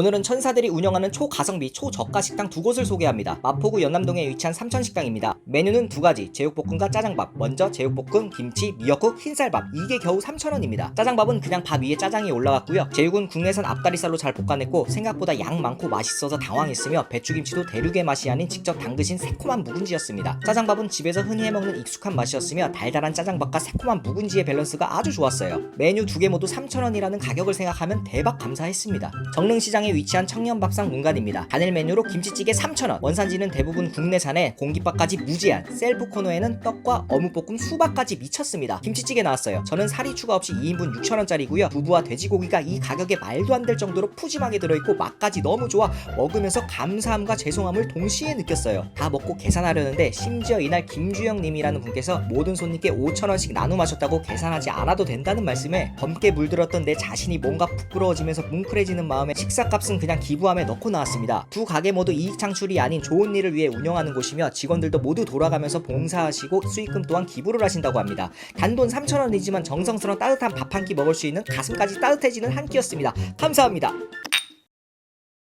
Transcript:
오늘은 천사들이 운영하는 초가성비 초저가 식당 두 곳을 소개합니다. 마포구 연남동에 위치한 삼천식당입니다. 메뉴는 두 가지, 제육볶음과 짜장밥. 먼저 제육볶음, 김치, 미역국, 흰쌀밥. 이게 겨우 3,000원입니다. 짜장밥은 그냥 밥 위에 짜장이 올라갔고요. 제육은 국내산 앞다리살로 잘 볶아냈고 생각보다 양 많고 맛있어서 당황했으며 배추김치도 대륙의 맛이 아닌 직접 담그신 새콤한 묵은지였습니다. 짜장밥은 집에서 흔히 해먹는 익숙한 맛이었으며 달달한 짜장밥과 새콤한 묵은지의 밸런스가 아주 좋았어요. 메뉴 두 개 모두 3,000원이라는 가격을 생각하면 대박 감사했습니다. 정릉시장에 위치한 청년밥상 문간입니다. 단일 메뉴로 김치찌개 3,000원, 원산지는 대부분 국내산에 공깃밥까지 무제한, 셀프 코너에는 떡과 어묵볶음 수박까지 미쳤습니다. 김치찌개 나왔어요. 저는 살이 추가 없이 2인분 6,000원짜리고요. 두부와 돼지고기가 이 가격에 말도 안 될 정도로 푸짐하게 들어있고 맛까지 너무 좋아 먹으면서 감사함과 죄송함을 동시에 느꼈어요. 다 먹고 계산하려는데 심지어 이날 김주영 님이라는 분께서 모든 손님께 5,000원씩 나눔하셨다고 계산하지 않아도 된다는 말씀에 검게 물들었던 내 자신이 뭔가 부끄러워지면서 뭉클해지는 마음에 식사 값은 그냥 기부함에 넣고 나왔습니다. 두 가게 모두 이익 창출이 아닌 좋은 일을 위해 운영하는 곳이며 직원들도 모두 돌아가면서 봉사하시고 수익금 또한 기부를 하신다고 합니다. 단돈 3,000원이지만 정성스러운 따뜻한 밥 한 끼 먹을 수 있는 가슴까지 따뜻해지는 한 끼였습니다. 감사합니다.